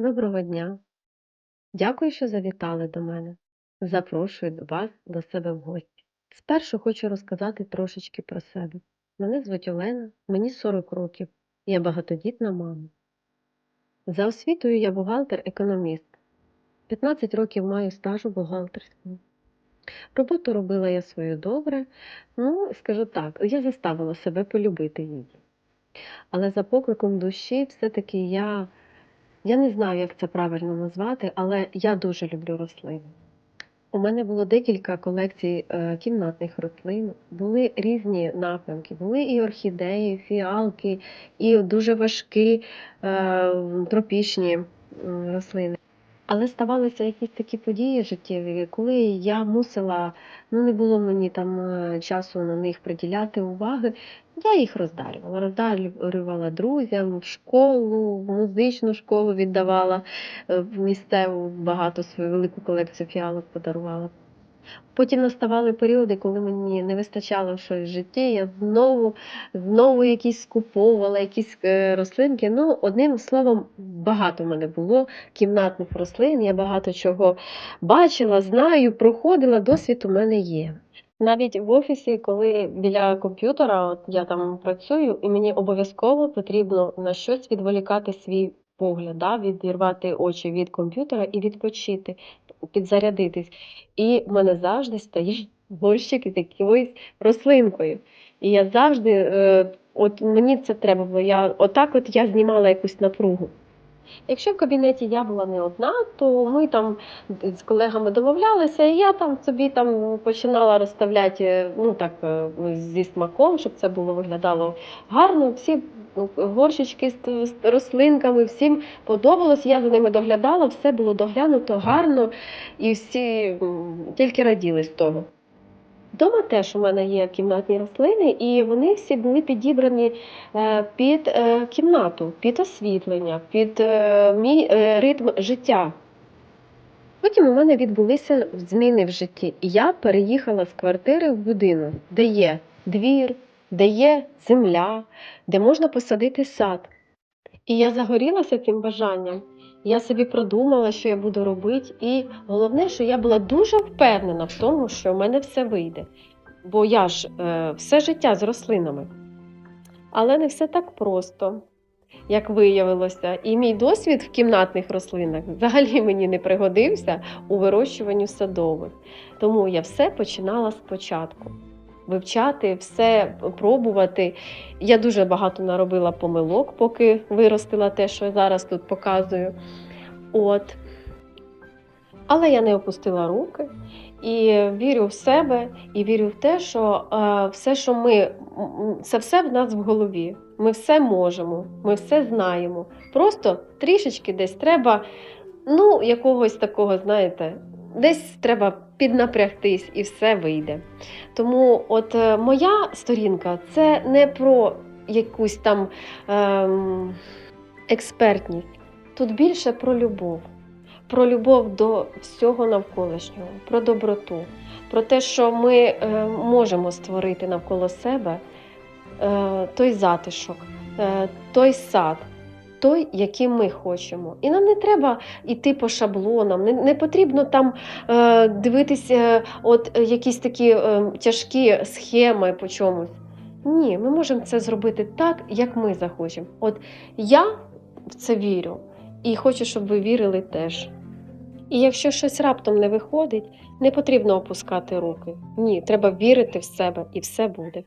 Доброго дня. Дякую, що завітали до мене. Запрошую до вас до себе в гості. Спершу хочу розказати трошечки про себе. Мене звуть Олена, мені 40 років. Я багатодітна мама. За освітою я бухгалтер-економіст. 15 років маю стажу бухгалтерського. Роботу робила я свою добре. Ну, скажу так, я заставила себе полюбити її. Але за покликом душі все-таки я Я не знаю, як це правильно назвати, але я дуже люблю рослини. У мене було декілька колекцій е, кімнатних рослин, були різні напрямки, були і орхідеї, і фіалки, і дуже важкі е, тропічні рослини. Але ставалися якісь такі події життєві, коли я мусила, ну не було мені там е, часу на них приділяти уваги, я їх роздарювала. Роздарювала друзям, в школу, в музичну школу віддавала, е, в місцеву багато свою велику колекцію фіалок подарувала. Потім наставали періоди, коли мені не вистачало щось в житті, я знову, знову якісь скуповувала, якісь е, рослинки. Ну, одним словом, багато в мене було кімнатних рослин, я багато чого бачила, знаю, проходила, досвід у мене є. Навіть в офісі, коли біля комп'ютера, от я там працюю, і мені обов'язково потрібно на щось відволікати свій погляд, да, відірвати очі від комп'ютера і відпочити, підзарядитись. І в мене завжди стоїть горщик із якоюсь рослинкою. І я завжди, е, от мені це треба було. Я, отак от я знімала якусь напругу. Якщо в кабінеті я була не одна, то ми там з колегами домовлялися, і я там собі там починала розставляти е, ну так е, зі смаком, щоб це було виглядало гарно. Всі горщички з, рослинками, всім подобалось. Я за ними доглядала, все було доглянуто гарно, і всі тільки раділи з того. Вдома теж у мене є кімнатні рослини, і вони всі були підібрані е, під е, кімнату, під освітлення, під е, мій ритм життя. Потім у мене відбулися зміни в житті, я переїхала з квартири в будинок, де є двір, де є земля, де можна посадити сад. І я загорілася цим бажанням. Я собі продумала, що я буду робити, і головне, що я була дуже впевнена в тому, що в мене все вийде. Бо я ж е, все життя з рослинами. Але не все так просто, як виявилося. І мій досвід в кімнатних рослинах взагалі мені не пригодився у вирощуванні садових. Тому я все починала спочатку. Вивчати, все пробувати. Я дуже багато наробила помилок, поки виростила те, що я зараз тут показую. От. Але я не опустила руки і вірю в себе, і вірю в те, що е, все, що ми, це все в нас в голові. Ми все можемо, ми все знаємо. Просто трішечки десь треба, ну, якогось такого, знаєте, десь треба піднапрягтись і все вийде. Тому от е, моя сторінка це не про якусь там ем, експертність. Тут більше про любов, про любов до всього навколишнього, про доброту, про те, що ми е, можемо створити навколо себе е, той затишок, е, той сад. Той, який ми хочемо. І нам не треба йти по шаблонам, не, не потрібно там е, дивитися от е, якісь такі е, тяжкі схеми по чомусь. Ні, ми можемо це зробити так, як ми захочемо. От я в це вірю і хочу, щоб ви вірили теж. І якщо щось раптом не виходить, не потрібно опускати руки. Ні, треба вірити в себе і все буде.